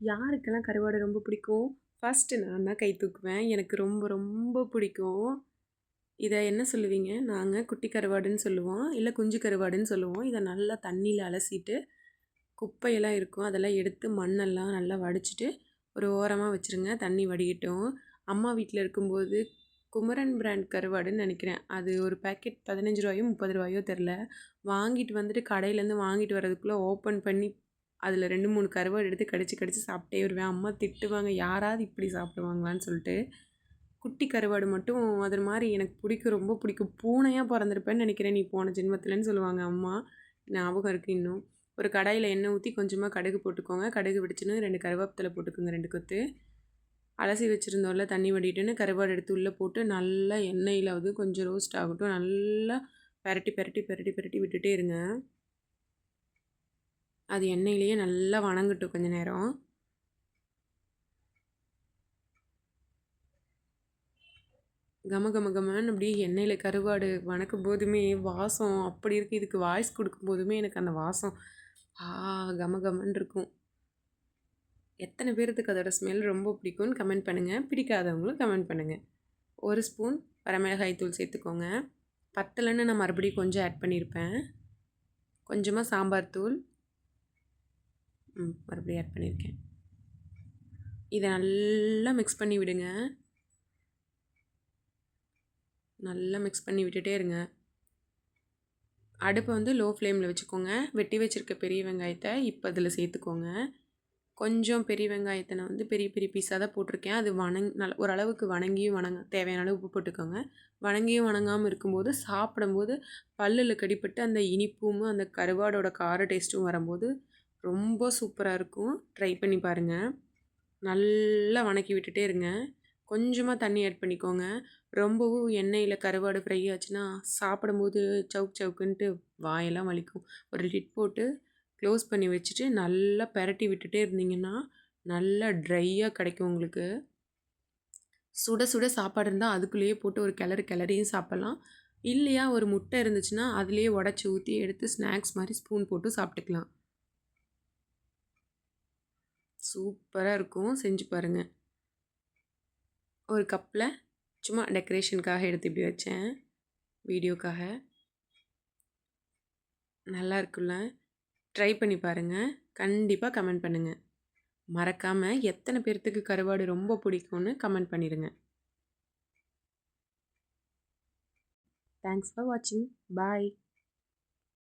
யாருக்கெல்லாம் கருவாடு ரொம்ப பிடிக்கும்? ஃபஸ்ட்டு நான் தான் கை தூக்குவேன். எனக்கு ரொம்ப ரொம்ப பிடிக்கும். இதை என்ன சொல்லுவீங்க? நாங்கள் குட்டி கருவாடுன்னு சொல்லுவோம். இல்லை குஞ்சு கருவாடுன்னு சொல்லுவோம். இதை நல்லா தண்ணியில் அலசிட்டு குப்பையெல்லாம் இருக்கும். அதெல்லாம் எடுத்து மண்ணெல்லாம் நல்லா வடிச்சிட்டு ஒரு ஓரமாக வச்சுருங்க. தண்ணி வடிகட்டும். அம்மா வீட்டில் இருக்கும்போது குமரன் பிராண்ட் கருவாடுன்னு நினைக்கிறேன். அது ஒரு பேக்கெட் பதினஞ்சு ரூபாயோ முப்பது ரூபாயோ தெரில வாங்கிட்டு வந்துட்டு கடையிலேருந்து வாங்கிட்டு வரதுக்குள்ளே ஓப்பன் பண்ணி அதில் ரெண்டு மூணு கருவாடு எடுத்து கடிச்சு கடிச்சு சாப்பிட்டே வருவேன். அம்மா திட்டுவாங்க யாராவது இப்படி சாப்பிடுவாங்களான்னு சொல்லிட்டு. குட்டி கருவாடு மட்டும் அது மாதிரி எனக்கு பிடிக்கும் ரொம்ப பிடிக்கும். பூனையாக பிறந்திருப்பேன்னு நினைக்கிறேன். நீ போன ஜென்மத்தில்னு சொல்லுவாங்க அம்மா. ஞாபகம் இருக்குது இன்னும். ஒரு கடாயில் எண்ணெய் ஊற்றி கொஞ்சமாக கடுகு போட்டுக்கோங்க. கடுகு பிடிச்சின்னு ரெண்டு கருவேப்பிலை போட்டுக்கோங்க ரெண்டு கொத்து. அலசி வச்சுருந்தோம்ல தண்ணி வடிட்டுன்னு கருவாடு எடுத்து உள்ளே போட்டு நல்லா எண்ணெயில் வந்து கொஞ்சம் ரோஸ்ட் ஆகட்டும். நல்லா பெரட்டி பெரட்டி பெரட்டி பெரட்டி விட்டுட்டே இருங்க. அது எண்ணெயிலேயே நல்லா வணங்கட்டும் கொஞ்ச நேரம். கம கம கமன்னு அப்படியே எண்ணெயில் கருவாடு வணக்கும் போதுமே வாசம் அப்படி இருக்குது இதுக்கு வாய்ஸ் கொடுக்கும் போதுமே எனக்கு அந்த வாசம் ஆ கம கமன் இருக்கும். எத்தனை பேர்த்துக்கு அதோட ஸ்மெல் ரொம்ப பிடிக்கும்னு கமெண்ட் பண்ணுங்கள் பிடிக்காதவங்களும் கமெண்ட் பண்ணுங்கள் ஒரு ஸ்பூன் வரமிளகாய் தூள் சேர்த்துக்கோங்க. பத்தலைன்னு நான் மறுபடியும் கொஞ்சம் ஆட் பண்ணியிருப்பேன் கொஞ்சமாக சாம்பார் தூள் ம் மறுபடியும் ஆட் பண்ணியிருக்கேன். இதை நல்லா மிக்ஸ் பண்ணி விடுங்க. நல்லா மிக்ஸ் பண்ணி விட்டுட்டே இருங்க. அடுப்பை வந்து லோ ஃப்ளேமில் வச்சுக்கோங்க. வெட்டி வச்சுருக்க பெரிய வெங்காயத்தை இப்போ அதில் சேர்த்துக்கோங்க. கொஞ்சம் பெரிய வெங்காயத்தை நான் வந்து பெரிய பெரிய பீஸாக தான் போட்டிருக்கேன். அது வணங் நல் ஓரளவுக்கு வணங்கியும் வணங்க தேவையான அளவு உப்பு போட்டுக்கோங்க. வணங்கியும் வணங்காமல் இருக்கும்போது சாப்பிடும்போது பல்லில் கடிப்பட்டு அந்த இனிப்பும் அந்த கருவாடோட கார டேஸ்ட்டும் வரும்போது ரொம்ப சூப்பராக இருக்கும். ட்ரை பண்ணி பாருங்கள் நல்லா வணக்கி விட்டுட்டே இருங்க. கொஞ்சமாக தண்ணி ஆட் பண்ணிக்கோங்க. ரொம்பவும் எண்ணெயில் கருவாடு ஃப்ரை ஆச்சுன்னா சாப்பிடும்போது சவுக் சவுக்குன்ட்டு வாயெல்லாம் வலிக்கும். ஒரு லிட் போட்டு க்ளோஸ் பண்ணி வச்சுட்டு நல்லா பெரட்டி விட்டுட்டே இருந்தீங்கன்னா நல்லா ட்ரையாக கிடைக்கும் உங்களுக்கு. சுட சுட சாப்பாடு இருந்தால் அதுக்குள்ளேயே போட்டு ஒரு கிளறு கிளறியும் சாப்பிட்லாம். இல்லையா ஒரு முட்டை இருந்துச்சுன்னா அதுலேயே உடச்சி ஊற்றி எடுத்து ஸ்நாக்ஸ் மாதிரி ஸ்பூன் போட்டு சாப்பிட்டுக்கலாம். சூப்பராக இருக்கும். செஞ்சு பாருங்கள் ஒரு கப்பில் சும்மா டெக்கரேஷனுக்காக எடுத்து இப்படி வச்சேன். வீடியோக்காக. நல்லா இருக்குல்ல? ட்ரை பண்ணி பாருங்கள் கண்டிப்பாக கமெண்ட் பண்ணுங்கள் மறக்காமல் எத்தனை பேர்த்துக்கு கருவாடு ரொம்ப பிடிக்கும்னு கமெண்ட் பண்ணிடுங்க தேங்க்ஸ் ஃபார் வாட்சிங் பாய்